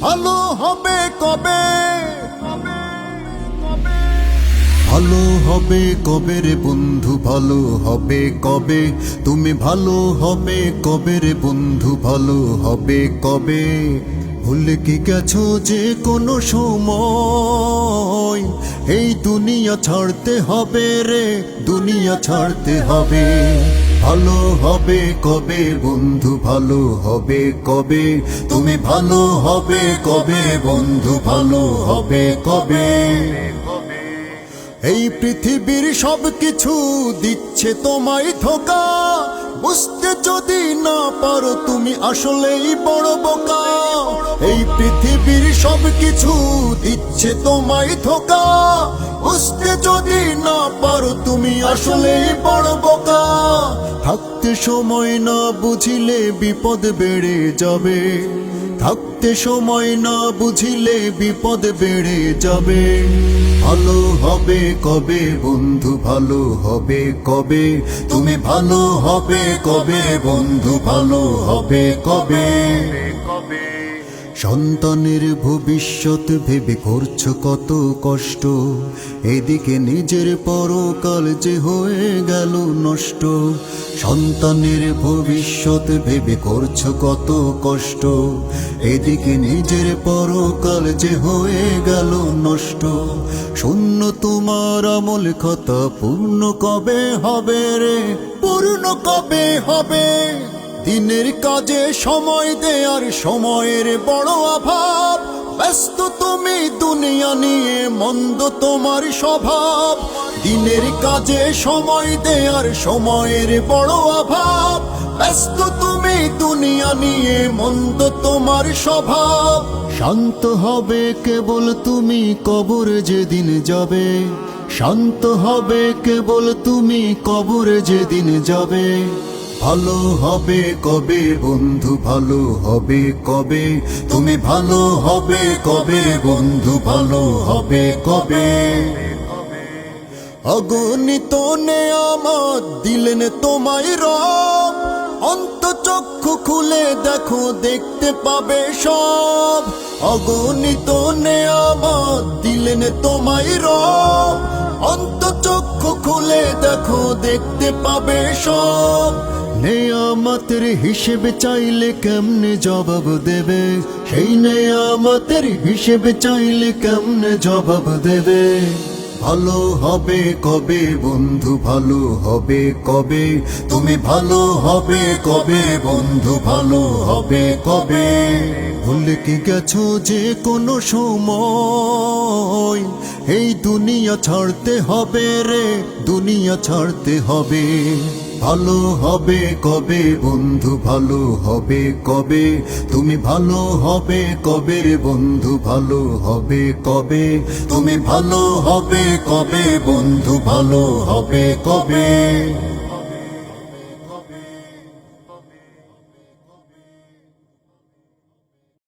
ভালো হবে কবে? ভালো হবে কবে রে বন্ধু? ভালো হবে কবে? তুমি ভালো হবে কবে রে বন্ধু? ভালো হবে কবে? ভুলে কি গেছো যে কোনো সময়? এই দুনিয়া ছাড়তে হবে রে, দুনিয়া ছাড়তে হবে। ভালো হবে কবে, বন্ধু? ভালো হবে কবে? তুমি ভালো হবে কবে, বন্ধু? ভালো হবে কবে? এই পৃথিবীর সব কিছু দিচ্ছে তোমায় ধোকা। বুঝতে যদি না পারো তুমি আসলেই বড় বোকা। এই পৃথিবীর সব কিছু দিচ্ছে তোমায় ধোকা। বুঝতে যদি না পারো তুমি আসলেই বড় বোকা। থাকতে সময় না বুঝিলে বিপদ বেড়ে যাবে। থাকতে সময় না বুঝিলে বিপদ বেড়ে যাবে। ভালো হবে কবে, বন্ধু, ভালো হবে কবে? তুমি ভালো হবে কবে, বন্ধু, ভালো হবে কবে? সন্তানের ভবিষ্যৎ ভেবে করছ কত কষ্ট। এদিকে নিজের পরকাল যে হয়ে গেল নষ্ট। সন্তানের ভবিষ্যৎ ভেবে করছ কত কষ্ট। এদিকে নিজের পরকাল যে হয়ে গেল নষ্ট। শূন্য তোমার আমল কথা পূর্ণ কবে হবে রে? পূর্ণ কবে হবে? দিনের কাজে সময় দেয়ার সময়ের বড় অভাব। ব্যস্ত তুমি দুনিয়া নিয়ে, মন্দ তোমার স্বভাব। দিনের কাজে সময় দেয়ার সময়ের বড় অভাব। ব্যস্ত তুমি দুনিয়া নিয়ে, মন্দ তোমার স্বভাব। শান্ত হবে কেবল তুমি, কবরে যেদিন যাবে। শান্ত হবে কেবল তুমি, কবরে যেদিন যাবে। ভালো হবে কবে, বন্ধু? ভালো হবে কবে? তুমি ভালো হবে কবে, বন্ধু? ভালো হবে কবে? অগণিত নেয়ামত দিলেন তোমায় রব। অন্ত চক্ষু খুলে দেখো, দেখতে পাবে সব। অগণিত নেয়ামত দিলেন তোমায় রব। অন্ত চক্ষু দেখো, দেখতে পাবে সব। নেয়ামতের হিসেবে চাইলে কেমনে জবাব দেবে? সেই নেয়ামতের হিসেবে চাইলে কেমনে জবাব দেবে? ভালো হবে কবে, বন্ধু, ভালো হবে কবে? তুমি ভালো হবে কবে, বন্ধু, ভালো হবে কবে? ভুলে কি গেছো যে কোনো সময়? এই দুনিয়া ছাড়তে হবে রে, দুনিয়া ছাড়তে হবে। ভালো হবে কবে বন্ধু, ভালো হবে কবে? তুমি ভালো হবে কবে রে বন্ধু, ভালো হবে কবে? তুমি ভালো হবে কবে বন্ধু, ভালো হবে কবে?